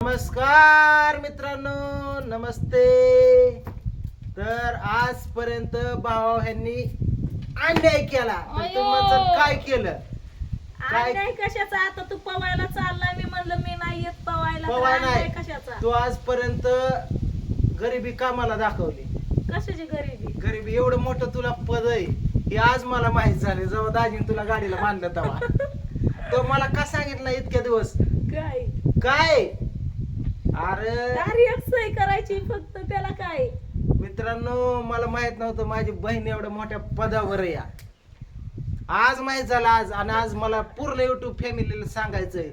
नमस्कार मित्रांनो नमस्ते. तर आजपर्यंत भावा ह्यांनी अन्याय केला. तर अयो. तुम्ही म्हणसाल काय केलं? काय? कशाचा? आता तू पवायला चाललाय. मी म्हणलं मी नाही येत पवायला. तर पवाय नाही. कशाचा? तू आजपर्यंत गरिबी कामाला दाखवली. कशाची गरिबी? गरिबी एवढं मोठं तुला पद आहे हे आज मला माहीत झाले जेव्हा दाजीने तुला गाडीला बांधलं तेव्हा. तो मला का सांगितलं इतक्या दिवस? काय? काय? अरे. कार्य सही करायची फक्त त्याला काय? मित्रांनो मला माहीत नव्हतं माझी बहीण एवढ्या मोठ्या पदावर या. आज माहीत झालं आज आणि आज मला पूर्ण युट्यूब फॅमिलीला सांगायचंय.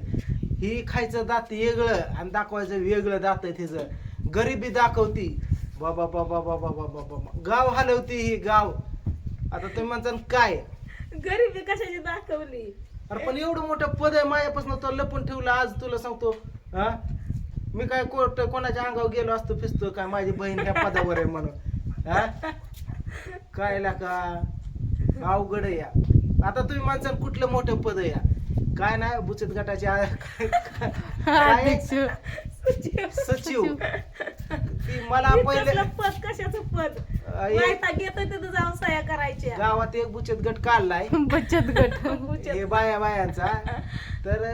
ही खायचं दात वेगळं आणि दाखवायचं वेगळं दात आहे तिचं. गरिबी दाखवती. बाबा बाबा बाबा बाबा बाबा गाव हलवती ही गाव. आता तुम्ही म्हणता काय? गरिबी कशाची दाखवली? अरे पण एवढं मोठं पद आहे मायापासून तो लपून ठेवलं आज तुला सांगतो हा? मी काय कोर्ट कोणाच्या अंगावर गेलो असतो फिसतो काय? माझी बहीण ह्या पदावर आहे म्हणून. हा? काय का? अवघड आहे या. आता तुम्ही माणसाला कुठलं मोठं पद या? काय नाही बुचत गटाचे आ- काय? सचिव. ती मला पहिले पद कशाचं पद? तिथं जाऊन सह्या करायच्या. गावात एक बुचत गट काढलाय. बचत गट. हे बाया बायांचा. तर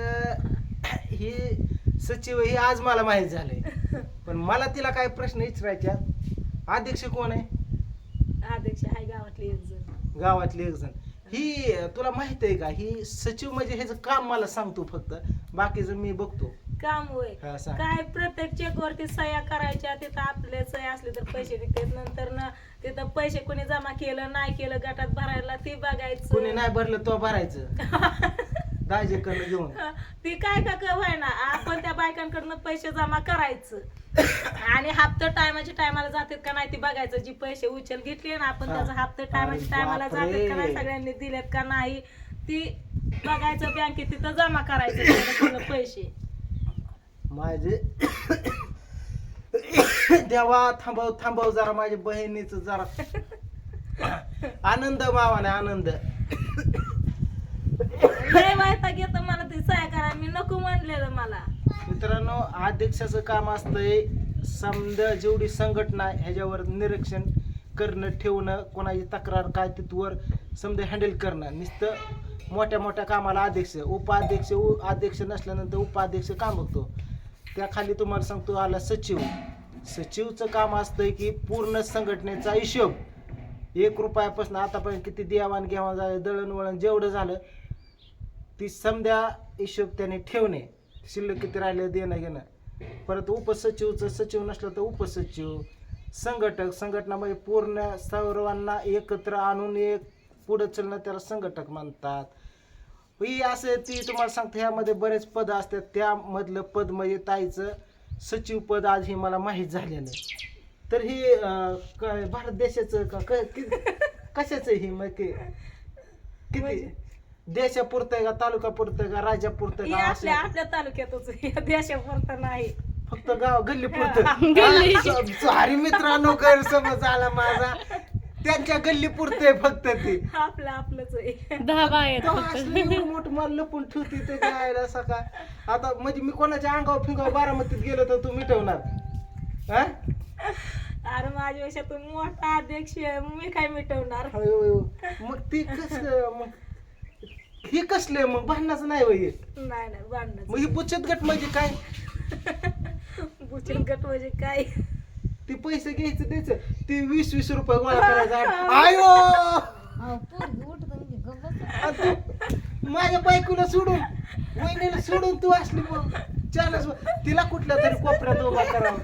ही सचिव ही आज मला माहीत झालंय. पण मला तिला काय प्रश्न विचारायच्या अध्यक्ष कोण आहे? अध्यक्ष आहे गावातले एक जण. गावातले एक जण. ही तुला माहीत आहे का? ही सचिव म्हणजे ह्याचं काम मला सांगतो फक्त. बाकीचं मी बघतो. काम होय. हा, सांग. काय प्रत्येक चेक वरती सह्या करायच्या तिथं आपले सह्या असले तर पैसे निघतात नंतर ना तिथं पैसे कोणी जमा केलं नाही केलं गटात भरायला ते कुणी बघायचं नाही भरलं तो भरायचं. दाजीकडनं घेऊन? ती काय का का व्हायना आपण त्या बायकांकडनं पैसे जमा करायचं. आणि हप्ता टायमाच्या टायमाला जातात का नाही ती बघायचं. जी पैसे उचल घेतले ना आपण. त्याचा हप्ता टायमाच्या टायमाला जातात का नाही. सगळ्यांनी दिलेत का नाही ती बघायचं बँकेत तिथं जमा करायचं पैसे. माझे देवा थांबव थांबव जरा माझ्या बहिणीच जरा. आनंद मावाने आनंद. लय वायता घेत मला ते सह्या करा मी नको म्हणलेलं मला. मित्रांनो अध्यक्षाचं काम असतंय समजा जेवढी संघटना आहे, ह्याच्यावर निरीक्षण करणं ठेवणं कोणाची तक्रार काय तिथवर समजा हँडल करणं. नुसतं मोठ्या मोठ्या कामाला अध्यक्ष उपाध्यक्ष उ- अध्यक्ष नसल्यानंतर उपाध्यक्ष काम बघतो. त्याखाली तुम्हाला सांगतो आला सचिव. सचिवचं काम असतंय की पूर्ण संघटनेचा हिशोब. एक रुपयापासून आतापर्यंत किती देवाण घेवाण झालं दळणवळण जेवढं झालं ती समद्या हिशोब त्याने ठेवणे. शिल्लक किती राहिले देणं घेणं. परत उपसचिवचं सचिव नसलं तर उपसचिव संघटक संघटनामध्ये पूर्ण सर्वांना एकत्र आणून एक पुढं चलणं त्याला संघटक म्हणतात. ही असं ती तुम्हाला सांगतो ह्यामध्ये बरेच पद असतात. त्यामधलं पद म्हणजे ताईचं सचिव पद आज हे मला माहीत झालेलं नाही तर ही भारत देशाचं का कशाचं आहे मग किती? म्हणजे देशापुरतं आहे का तालुक्यापुरतं का राज्यापुरतं हे का आपल्या असं आपल्या तालुक्यातच आहे, या देशापुरतं नाही. फक्त गाव गल्ली पुरतं. सॉरी मित्रांनो गैरसमज आला माझा. त्यांच्या गल्ली पुरते फक्त ते. आपलं आपलंच आहे. दहा बाय मोठं मला लपून ठेवते ते गायला सका आता म्हणजे मी कोणाच्या अंगावर फिंगावर बारामतीत गेलो तर तू मिटवणार हा? अरे माझ्यापेक्षा तू मोठा अध्यक्ष आहे, मी काय मिटवणार. मग ती कसलं मग हे कसले? मग भांडणाचं नाही वय नाही नाही मग भांडणं ही बचत गट म्हणजे काय? बुचिन गट म्हणजे काय? ती पैसे घ्यायचं द्यायचं ती वीस वीस रुपये गोळा करायचा. आयो! आ तू माझ्या बायकोला सोडून वहिनीला सोडून तू असली मग चालच तिला कुठल्या तरी कोपऱ्यात उभा करावं.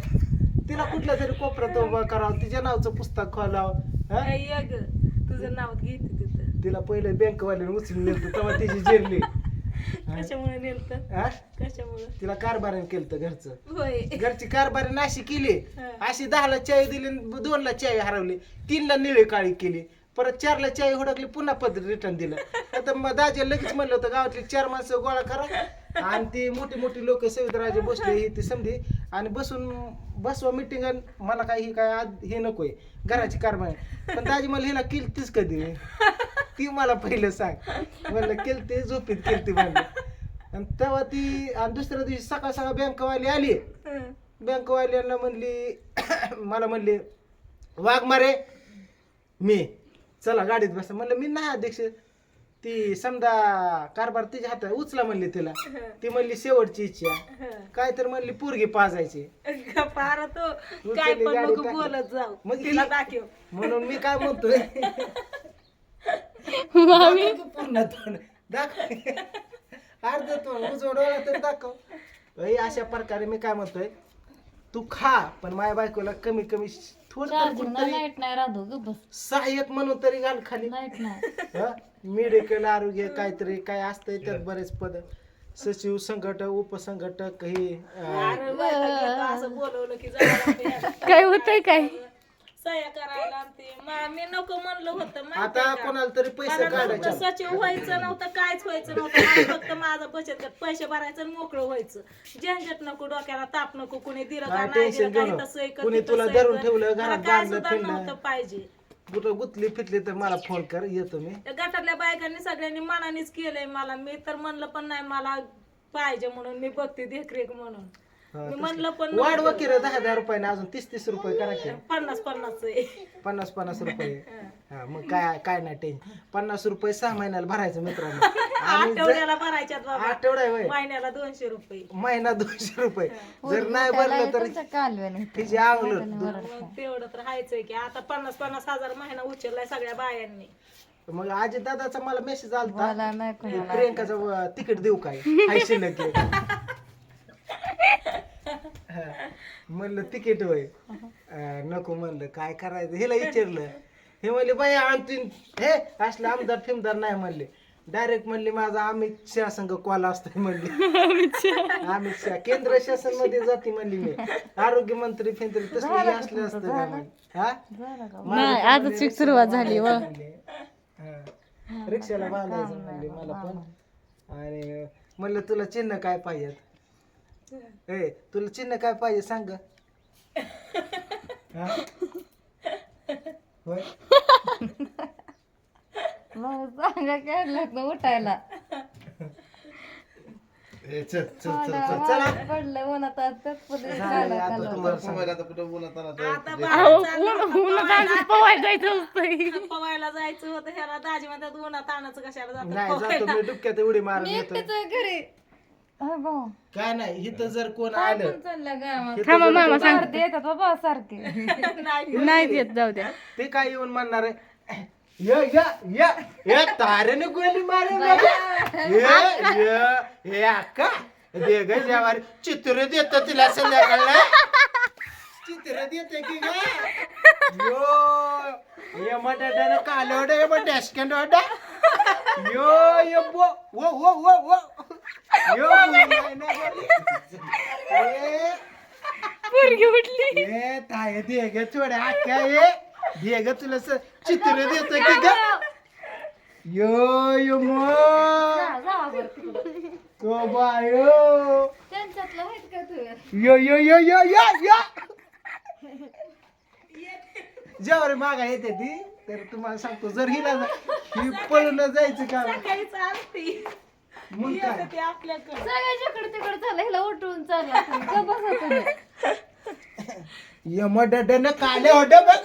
तिला कुठल्या तरी कोपऱ्यात उभा करावं. तिच्या नावचं पुस्तक खोलावं. हा? ये ग. तुझं नाव तिथं तिला पहिले बँकवाल्याने उचलून नेलं तेव्हा तिची जिरली कशामुळे नेलत? हा? कशामुळे? तिला कारभाराने केलं घरचं. होय. घरची कारभारी अशी केली. हा. अशी दहाला चाय दिली आणि दोनला चाय हरवली. तीनला निळी काळी केली. परत चारला चाय हुडकली पुन्हा पद्धत रिटर्न दिलं. आता मग दाजे लगेच म्हणलं होतं गावातली चार माणसं गोळा करा. आणि ती मोठी मोठी लोक सवितराजे बसले ही ती समधी. आणि बसून बसवा मिटिंग मला काही ही काय आज हे नकोय. घराची कारभार. पण दाजी मला हिला केलतीच कधी. ती मला पहिलं सांग. म्हणलं केलते झोपीत केलती म्हणलं. आणि तेव्हा ती आणि दुसऱ्या दिवशी सकाळ सकाळ बँकवाली आली. बँकवाल्यांना म्हणली मला म्हणली वाघ मारे मी चला गाडीत बसा. म्हणलं मी नाही अध्यक्ष. ती समजा कारभार तिच्या हातात उचला म्हणली तिला. ती म्हणली शेवटची इच्छा. काय तर म्हणली पोरगी पाजायची. तो. ती- म्हणून मी काय म्हणतोय की पूर्ण तोंड. दाखव. अर्ध तोंड उजवडवला तर दाखव. अशा प्रकारे मी काय म्हणतोय तू खा पण माझ्या बायकोला कमी कमी थोडं तर चार्जिंग कुठंतरी लाइट नाही राहतो ग बस. सहाय्यक म्हणून तरी घाल खाली. लाइट नाही. मेडिकल आरोग्य काहीतरी काय असतंय त्यात बरेच पद. सचिव संघटक उपसंघटक हे अं, असं बोलवलं की जावं लागतं याला. काय होतंय काय? सह्या करायला आणि ते मा- मी नको म्हणलं होतं आता का? कोणाला तरी पैसे मला नव्हतं काढायचे सचिव व्हायचं नव्हतं काहीच व्हायचं नव्हतं मला फक्त माझं बचत गट पैसे भरायचं आणि मोकळं व्हायचं झंझट नको डोक्याला ताप नको कुणी दिलं का काय नाही टेन्शन दिलं घेऊ का नको. इथं सही कर, कुणी तिथं तुला सही धरून कर. ठेवलं, मला घरात काय बांधलं, सुद्धा ठेवलं. नव्हतं पाहिजे कुठं गुतली फिटली तर मला फोन कर येतो मी त्या गटातल्या बायकांनी सगळ्यांनी मनानेच केलंय मला मी तर म्हणलं पण नाही मला पाहिजे म्हणून मी बघते देखरेख म्हणून मी. म्हणलं पण वाढवा की रे दहा हजार रुपयाने अजून तीस तीस रुपये करा की. पन्नास पन्नास आहे. पन्नास पन्नास रुपये. हा मग काय काय नाही टेन्शन पन्नास रुपये सहा महिन्याला भरायचं मित्रांनो. आणि जर आठवड्याला भरायच्यात बाबा. आठवडा आहे होय. महिन्याला दोनशे रुपये. महिना दोनशे रुपये. जर नाही भरलं तर कालवे तिची आवलं मग तेवढं तर हायचंय की. आता पन्नास पन्नास हजार महिना उचललाय सगळ्या बायांनी. मग आजी दादाचा मला मेसेज आलता. मला नाही की प्रियंकाचं तिकीट देऊ काय? हाय शिल्लक आहे. हा. म्हणलं तिकीट होय. अं, नको म्हणलं काय करायचं? हिला विचारलं. हे म्हणले बाई आणतीन. हे असले आमदार फिमदार नाही म्हणले. डायरेक्ट म्हणले माझा अमित शहा संघ कॉल असतोय म्हणले. अमित शहा. केंद्र शासनमध्ये जाते म्हणली मी. आरोग्य मंत्री फिंत्री तसले हे असले असतं का? म्हणले. हा नाही आजच एक सुरुवात झाली व हा. रिक्षाला बांधायचं म्हणले मला पण. आणि म्हणलं तुला चिन्ह काय पाहिजे ए तुला चिन्ह काय पाहिजे सांग ग. हा? होय. मग सांगा काय उठायला. ए, चल चल चल मला चल. चला. वाट पडलं उन्हात आज झालं, आता कालवा. तुम्हाला सांगतो. आता बाहेर चाललं होतं पोवायला. जायचं असतं पवायला जायचं होतं ह्याला दाजी म्हणतात उन्हात आणायचं कशाला नाही जातं जातो मी डुबक्यात उडी मारून येतो एकटीच आहे घरी. भाऊ काय नाही इथं जर कोण आलं पण चाललं गावात इथं जर कोण- सारखे येतात बाबा सारखे. नाही देत जाऊ द्या. ते काय येऊन म्हणणार आहे? य य य य तारेने गोली मारे मला. ये य हे अक्का दे ग जेवारी. चित्र देत तिला संध्याकाळला. चित्र देते की ग? यो ये मटाट्यानं कालवड ये मग डॅशकंड ओढा यो यो बो वो वो वो वो. पोरगी उठली ए ताय दे ग थोड्या अक्का ये ग तुला स- चित्र देत की ग? यो यो मो. तो बायो. त्यांच्यातलं आहेत का तू? यो यो यो यो यो यो. जेव्हा मागा येते ती तर तुम्हाला सांगतो जर हिला ही पळून जायचं का? चालती मग काय? ते आपल्याकडे. सगळ्या जिकडे तिकडे चाललं हिला उठवून चालला का बसा तुम्ही. यमडन काले होड बघ.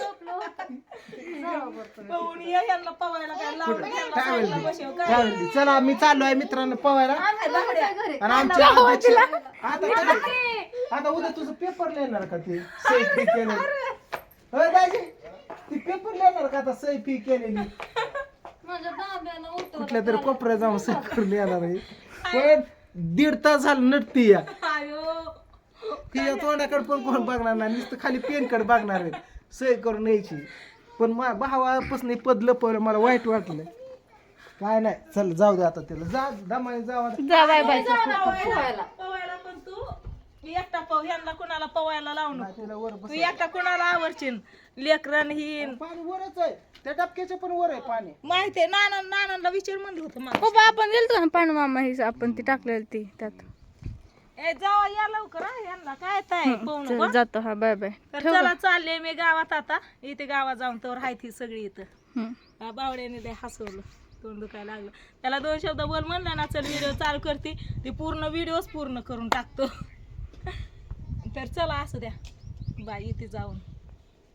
पळून ये यांना पवायला काय लावलं यांना काय साईडला म्हणली? बसव काय? काय म्हणली? चला मी चाललोय मित्रांनो पवायला. घरी. आणि आमच्या आता चला. आता उद्या तुझं पेपर लिहिणार का ते? सही फी केलेली. होय दाजी? ती पेपर लिहिणार का आता सही फी केलेली? कुठल्या तरी कोपऱ्यात जाऊन सही करून येणार आहे पण दीड तास झालं नटती या. आयो. तिच्या तोंडाकडे पण कोण बघणार नाही नुसतं खाली पेनकडे बघणार आहे सही करून यायची पण मा भावापासून पद लपवलं मला वाईट वाटलं. काय नाही चल जाऊ दे आता त्याला. जा दमाने जाऊ आता. जा बाय बाय पवायला पवायला पण तू एकटा पव ह्यांना कुणाला पवायला लावू नको. तिला वर बस तू एकटा कुणाला आवडशील? लेकरन ही पाणी वरच आहे. त्या डबक्याच्या पण वर आहे पाणी. माहितीये नाना नानांना विचार म्हणलं होतं मला. पप्पा आपण गेलतो ना पाणी मामा ही आपण ती टाकलेली ती त्यात. ए जावा या लवकर हा, यांना काय ताय पाहू चल, नको जातो हा बाय बाय. तर चला चालले मी गावात आता. इथे गावात जाऊन तर ती सगळी इथं. हम्म. हा, बावड्याने लय हसवलं तोंड दुखायला लागलं. त्याला दोन शब्द बोल म्हणलं ना चल व्हिडिओ चालू करते. ती पूर्ण व्हिडिओच पूर्ण करून टाकतो. तर चला असू द्या. बाई इथे जाऊन.